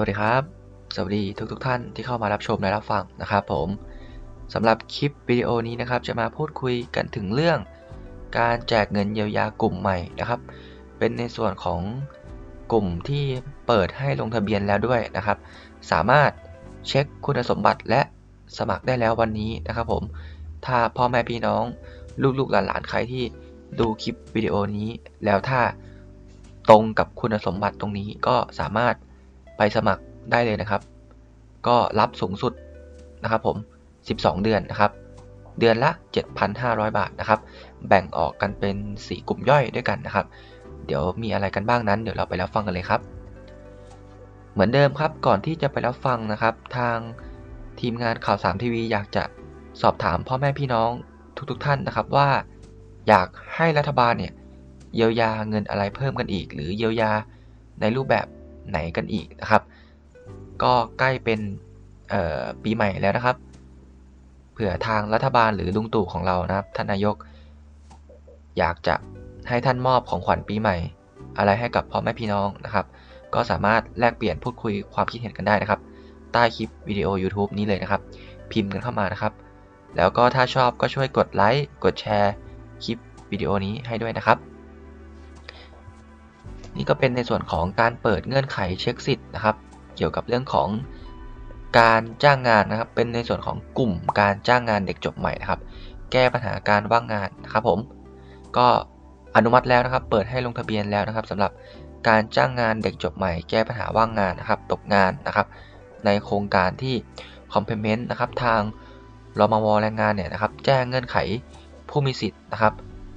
วัสดีครับ สวัสดีทุกๆทท่านที่เข้ามารับชมและรับฟังนะครับผมสำหรับคลิปวิดีโอนี้นะครับจะมาพูดคุยกันถึงเรื่อง การแจกเงินเยียวยากลุ่มใหม่นะครับ เป็นในส่วนของกลุ่มที่เปิดให้ลงทะเบียนแล้วด้วยนะครับ สามารถเช็คคุณสมบัติและสมัครได้แล้ววันนี้นะครับผมถ้าพ่อแม่พี่น้องลูกๆหลานๆใครที่ดูคลิปวิดีโอนี้แล้วถ้าตรงกับคุณสมบัติตรงนี้ก็สามารถ ไปสมัครได้เลยนะครับ ก็รับสูงสุดนะครับผม 12 เดือนนะครับ เดือนละ 7,500 บาทนะครับ แบ่งออกกันเป็น 4 กลุ่มย่อยด้วยกันนะครับ เดี๋ยวมีอะไรกันบ้างนั้น เดี๋ยวเราไปรับฟังกันเลยครับ เหมือนเดิมครับ ก่อนที่จะไปรับฟังนะครับ ทางทีมงานข่าว3ทีวีอยากจะสอบถามพ่อแม่พี่น้องทุกๆทท่านนะครับว่า อยากให้รัฐบาลเนี่ยเยียวยาเงินอะไรเพิ่มกันอีก หรือเยียวยาในรูปแบบ ไหนกันอีกนะครับ ก็ใกล้เป็นปีใหม่แล้วนะครับ เผื่อทางรัฐบาลหรือลุงตู่ของเรานะครับท่านนายก อยากจะให้ท่านมอบของขวัญปีใหม่ อะไรให้กับพ่อแม่พี่น้องนะครับ ก็สามารถแลกเปลี่ยนพูดคุยความคิดเห็นกันได้นะครับ ใต้คลิปวิดีโอ YouTube นี้เลยนะครับ พิมพ์กันเข้ามานะครับ แล้วก็ถ้าชอบก็ช่วยกดไลค์กดแชร์คลิปวิดีโอนี้ให้ด้วยนะครับ นี่ก็เป็นในส่วนของการเปิดเงื่อนไขเช็คสิทธิ์นะครับ เกี่ยวกับเรื่องของการจ้างงานนะครับ เป็นในส่วนของกลุ่มการจ้างงานเด็กจบใหม่นะครับ แก้ปัญหาการว่างงานนะครับผม ก็อนุมัติแล้วนะครับ เปิดให้ลงทะเบียนแล้วนะครับสำหรับการจ้างงานเด็กจบใหม่ แก้ปัญหาว่างงานนะครับ ตกงานนะครับ ในโครงการที่คอมเพลเมนต์นะครับ ทางรมวแรงงานเนี่ยนะครับ แจ้งเงื่อนไขผู้มีสิทธิ์นะครับ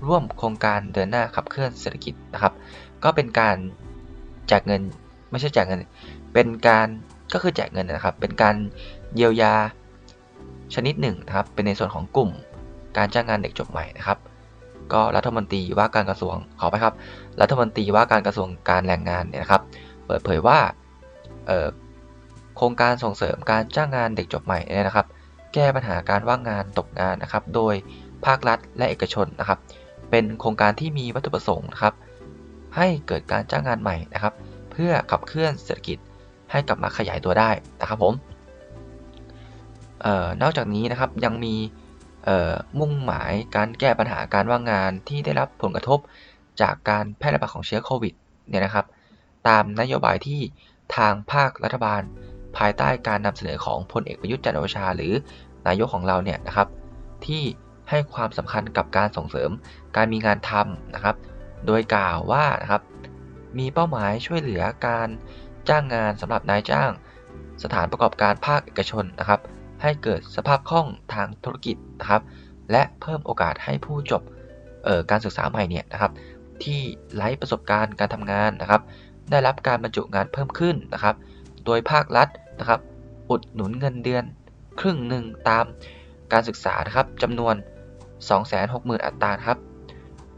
ร่วมโครงการเดินหน้าขับเคลื่อนเศรษฐกิจนะครับ ก็เป็นการแจกเงินไม่ใช่แจกเงิน เป็นการก็คือแจกเงินนะครับ เป็นการเยียวยาชนิดหนึ่งนะครับ เป็นในส่วนของกลุ่มการจ้างงานเด็กจบใหม่นะครับ ก็รัฐมนตรีว่าการกระทรวงขอไปครับ รัฐมนตรีว่าการกระทรวงการแรงงานเนี่ยนะครับ เปิดเผยว่าโครงการส่งเสริมการจ้างงานเด็กจบใหม่เนี่ยนะครับ แก้ปัญหาการว่างงานตกงานนะครับ โดยภาครัฐและเอกชนนะครับ เป็นโครงการที่มีวัตถุประสงค์นะครับ ให้เกิดการจ้างงานใหม่นะครับ เพื่อขับเคลื่อนเศรษฐกิจให้กลับมาขยายตัวได้นะครับผมออนอกจากนี้นะครับยังมีมุ่งหมายการแก้ปัญหาการว่างงานที่ได้รับผลกระทบจากการแพร่ระบาดของเชื้อโควิดเนี่ยนะครับ ตามนโยบายที่ทางภาครัฐบาล ภายใต้การนำเสนอของพลเอกประยุทธ์จันทร์โอชา หรือนายกของเราเนี่ยนะครับ ที่ให้ความสำคัญกับการส่งเสริมการมีงานทำนะครับ โดยกล่าวว่านะครับมีเป้าหมายช่วยเหลือการจ้างงานสำหรับนายจ้าง สถานประกอบการภาคเอกชนนะครับ ให้เกิดสภาพคล่องทางธุรกิจนะครับ และเพิ่มโอกาสให้ผู้จบการศึกษาใหม่เนี่ยนะครับ ที่ไร้ประสบการณ์การทำงานนะครับ ได้รับการบรรจุงานเพิ่มขึ้นนะครับ โดยภาครัฐนะครับ อุดหนุนเงินเดือนครึ่งหนึ่งตามการศึกษานะครับจำนวน 260,000 อัตราครับ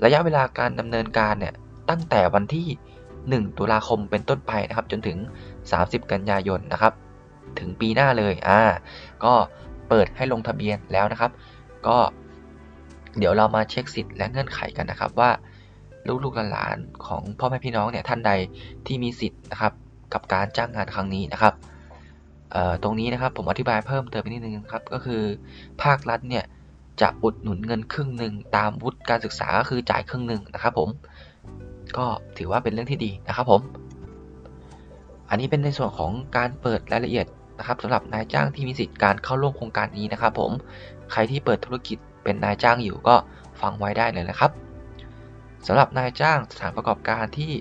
ระยะเวลาการดำเนินการเนี่ยตั้งแต่วันที่ 1 ตุลาคมเป็นต้นไปนะครับจนถึง 30 กันยายนนะครับ ถึงปีหน้าเลยอ่าก็เปิดให้ลงทะเบียนแล้วนะครับ ก็เดี๋ยวเรามาเช็คสิทธิ์และเงื่อนไขกันนะครับว่าลูกๆหลานของพ่อแม่พี่น้องเนี่ยท่านใดที่มีสิทธิ์นะครับกับการจ้างงานครั้งนี้นะครับตรงนี้นะครับผมอธิบายเพิ่มเติมไปนิดนึงครับก็คือภาครัฐเนี่ย จะอุดหนุนเงินครึ่งหนึ่งตามวุฒิการศึกษาก็คือจ่ายครึ่งหนึ่งนะครับผมก็ถือว่าเป็นเรื่องที่ดีนะครับผม อันนี้เป็นในส่วนของการเปิดรายละเอียดนะครับสำหรับนายจ้างที่มีสิทธิ์การเข้าร่วมโครงการนี้นะครับ ผมใครที่เปิดธุรกิจเป็นนายจ้างอยู่ก็ฟังไว้ได้เลยนะครับสำหรับนายจ้างสถานประกอบการที่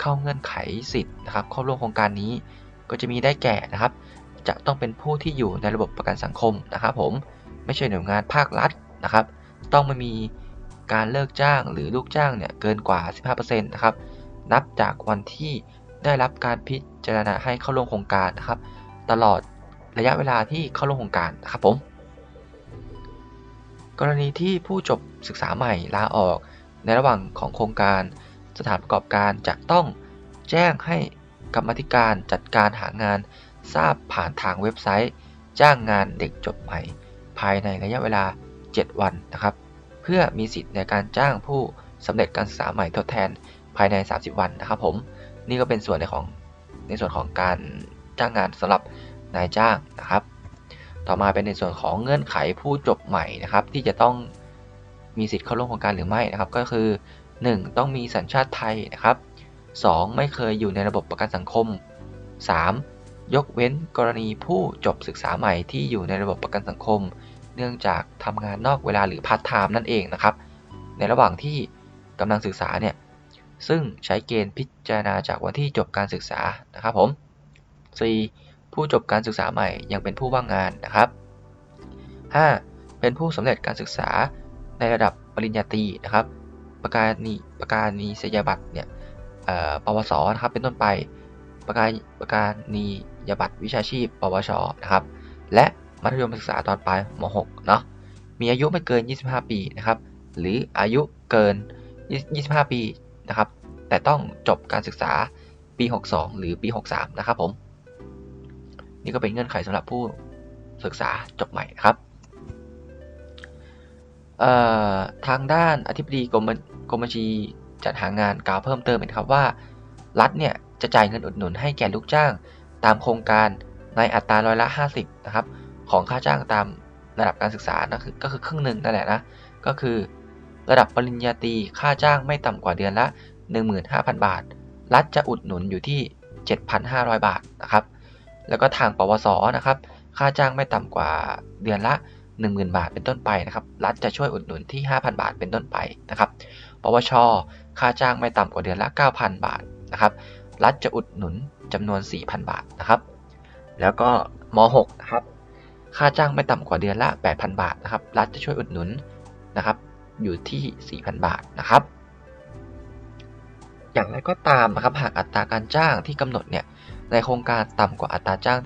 เข้าเงื่อนไขสิทธิ์นะครับเข้าร่วมโครงการนี้ ก็จะมีได้แก่นะครับ จะต้องเป็นผู้ที่อยู่ในระบบประกันสังคมนะครับ ผมไม่ใช่หน่วยงานภาครัฐ นะครับ ต้องไม่มีการเลิกจ้างหรือลูกจ้างเนี่ยเกินกว่า 15%นะครับ นับจากวันที่ได้รับการพิจารณาให้เข้าร่วมโครงการนะครับ ตลอดระยะเวลาที่เข้าร่วมโครงการนะครับผม กรณีที่ผู้จบศึกษาใหม่ลาออกในระหว่างของโครงการ สถานประกอบการจะต้องแจ้งให้กรรมธิการจัดการหางานทราบผ่านทางเว็บไซต์ จ้างงานเด็กจบใหม่ ภายในระยะเวลา 7 วันนะครับ เพื่อมีสิทธิ์ในการจ้างผู้สำเร็จการศึกษาใหม่ทดแทนภายใน 30 วันนะครับผม นี่ก็เป็นส่วนในของในส่วนของการจ้างงานสำหรับนายจ้างนะครับ ต่อมาเป็นในส่วนของเงื่อนไขผู้จบใหม่นะครับ ที่จะต้องมีสิทธิ์เข้าร่วมโครงการหรือไม่นะครับ ก็คือ 1. ต้องมีสัญชาติไทยนะครับ 2. ไม่เคยอยู่ในระบบประกันสังคม 3. ยกเว้นกรณีผู้จบศึกษาใหม่ที่อยู่ในระบบประกันสังคม เนื่องจากทำงานนอกเวลาหรือพาร์ทไทม์นั่นเองนะครับ ในระหว่างที่กำลังศึกษาเนี่ยซึ่งใช้เกณฑ์พิจารณาจากวันที่จบการศึกษานะครับผม 4. ผู้จบการศึกษาใหม่ยังเป็นผู้ว่างงานนะครับ 5. เป็นผู้สำเร็จการศึกษาในระดับปริญญาตรีนะครับ ประกาศนีประกาศนีสยบัตรเนี่ยปวสนะครับเป็นต้นไปประกาศประกาศนียบัตรวิชาชีพ ปวชนะครับ และ มัธยมศึกษาตอนปลายม .6 เนาะมีอายุไม่เกิน 25 ปีนะครับ หรืออายุเกิน 25 ปีนะครับ แต่ต้องจบการศึกษาปี 62 หรือปี 63 นะครับผม นี่ก็เป็นเงื่อนไขสำหรับผู้ศึกษาจบใหม่นะครับทางด้านอธิบดีกรมกรมบัญชีจัดหางานกล่าวเพิ่มเติมนะครับว่า รัฐเนี่ยจะจ่ายเงินอุดหนุนให้แก่ลูกจ้าง ตามโครงการในอัตราร้อยละ 50 นะครับ ของค่าจ้างตามระดับการศึกษานะคือก็คือครึ่งหนึ่งนั่นแหละนะ ก็คือระดับปริญญาตรีค่าจ้างไม่ต่ำกว่าเดือนละ 15,000 บาท รัฐจะอุดหนุนอยู่ที่ 7,500 บาทนะครับ แล้วก็ทางปวสนะครับ ค่าจ้างไม่ต่ำกว่าเดือนละ 10,000 บาทเป็นต้นไปนะครับ รัฐจะช่วยอุดหนุนที่ 5,000 บาทเป็นต้นไปนะครับ ปวช ค่าจ้างไม่ต่ำกว่าเดือนละ 9,000 บาทนะครับ รัฐจะอุดหนุนจำนวน 4,000 บาทนะครับ แล้วก็ม .6 นะครับ ค่าจ้างไม่ต่ำกว่าเดือนละ 8,000 บาทนะครับ รัฐจะช่วยอุดหนุนนะครับ อยู่ที่ 4,000 บาทนะครับ อย่างไรก็ตามนะครับหากอัตราการจ้างที่กำหนดเนี่ยในโครงการต่ำกว่าอัตราจ้าง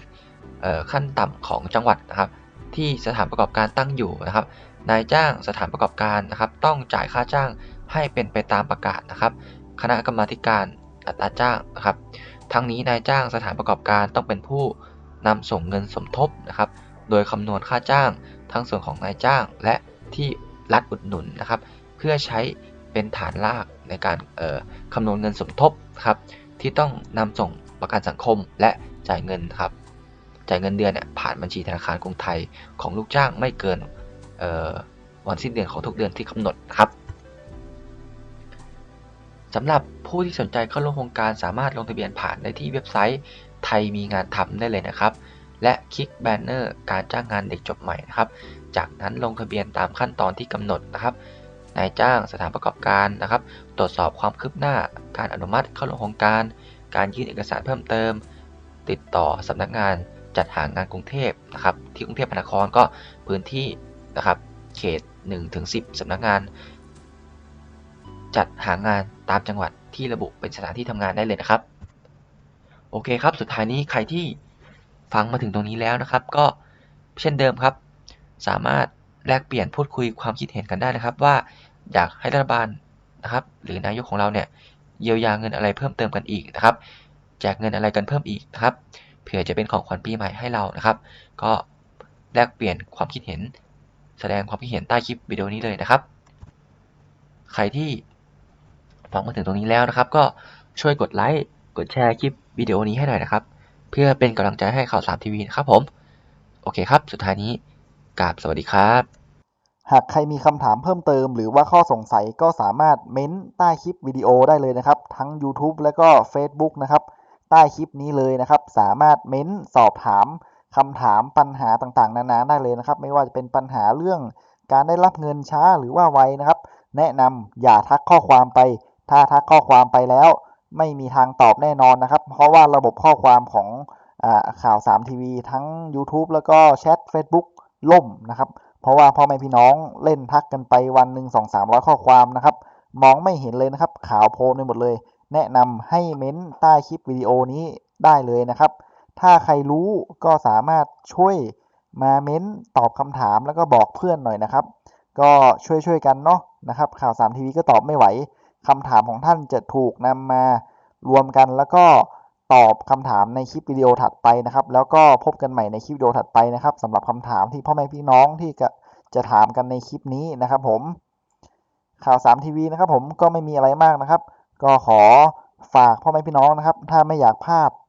ขั้นต่ำของจังหวัดนะครับ ที่สถานประกอบการตั้งอยู่นะครับ นายจ้างสถานประกอบการนะครับ ต้องจ่ายค่าจ้างให้เป็นไปตามประกาศนะครับ คณะกรรมาการอัตราจ้างนะครับ ทั้งนี้นายจ้างสถานประกอบการต้องเป็นผู้นำส่งเงินสมทบนะครับ โดยคำนวณค่าจ้าง ทั้งส่วนของนายจ้างและที่รัฐอุดหนุนนะครับ เพื่อใช้เป็นฐานรากในการคำนวณเงินสมทบครับที่ต้องนำส่งประกันสังคมและจ่ายเงินครับจ่ายเงินเดือนเนี่ยผ่านบัญชีธนาคารกรุงไทยของลูกจ้างไม่เกินวันสิ้นเดือนของทุกเดือนที่กำหนดครับสำหรับผู้ที่สนใจเข้าร่วมโครงการสามารถลงทะเบียนผ่านได้ที่เว็บไซต์ไทยมีงานทำได้เลยนะครับ และคลิกแบนเนอร์การจ้างงานเด็กจบใหม่นะครับ จากนั้นลงทะเบียนตามขั้นตอนที่กำหนดนะครับ นายจ้างสถานประกอบการนะครับ ตรวจสอบความคืบหน้า การอนุมัติเข้าร่วมโครงการ การยื่นเอกสารเพิ่มเติม ติดต่อสำนักงานจัดหางานกรุงเทพนะครับ ที่กรุงเทพมหานครก็พื้นที่นะครับ เขต1-10สำนักงาน จัดหางานตามจังหวัดที่ระบุเป็นสถานที่ทำงานได้เลยนะครับ โอเคครับ สุดท้ายนี้ใครที่ ฟังมาถึงตรงนี้แล้วนะครับ ก็เช่นเดิมครับ สามารถแลกเปลี่ยนพูดคุยความคิดเห็นกันได้นะครับ ว่าอยากให้รัฐบาลนะครับ หรือนายกของเราเนี่ยเยียวยาเงินอะไรเพิ่มเติมกันอีกนะครับแจกเงินอะไรกันเพิ่มอีกนะครับเผื่อจะเป็นของขวัญปีใหม่ให้เรานะครับ ก็แลกเปลี่ยนความคิดเห็น แสดงความคิดเห็นใต้คลิปวิดีโอนี้เลยนะครับ ใครที่ฟังมาถึงตรงนี้แล้วนะครับ ก็ช่วยกดไลค์กดแชร์คลิปวิดีโอนี้ให้หน่อยนะครับ เพื่อเป็นกำลังใจให้ข่าวสามทีวีนะครับผม โอเคครับ สุดท้ายนี้กราบสวัสดีครับ หากใครมีคำถามเพิ่มเติม หรือว่าข้อสงสัยก็สามารถเม้นใต้คลิปวิดีโอได้เลยนะครับ ทั้ง YouTube และก็ Facebook นะครับ ใต้คลิปนี้เลยนะครับ สามารถเม้นสอบถามคำถามปัญหาต่างๆ นานาได้เลยนะครับ ไม่ว่าจะเป็นปัญหาเรื่องการได้รับเงินช้าหรือว่าไวนะครับ แนะนำอย่าทักข้อความไป ถ้าทักข้อความไปแล้ว ไม่มีทางตอบแน่นอนนะครับ เพราะว่าระบบข้อความของอข่าว 3 ทีวีทั้ง YouTube แล้วก็แชท Facebook ล่มนะครับ เพราะว่าพ่อแม่พี่น้องเล่นทักกันไปวันหนึ่งสองสามร้อยข้อความนะครับ มองไม่เห็นเลยนะครับ ข่าวโพลนไปหมดเลย แนะนำให้เม้นใต้คลิปวิดีโอนี้ได้เลยนะครับ ถ้าใครรู้ก็สามารถช่วยมาเม้นตอบคำถามแล้วก็บอกเพื่อนหน่อยนะครับ ก็ช่วยช่วยๆกันเนาะนะครับ ข่าว 3 ทีวีก็ตอบไม่ไหว คำถามของท่านจะถูกนำมารวมกันแล้วก็ตอบคำถามในคลิปวิดีโอถัดไปนะครับ แล้วก็พบกันใหม่ในคลิปวิดีโอถัดไปนะครับสำหรับคำถามที่พ่อแม่พี่น้องที่จะจะถามกันในคลิปนี้นะครับ ผม ข่าว3ทีวีนะครับ ผมก็ไม่มีอะไรมากนะครับ ก็ขอฝากพ่อแม่พี่น้องนะครับ ถ้าไม่อยากพลาด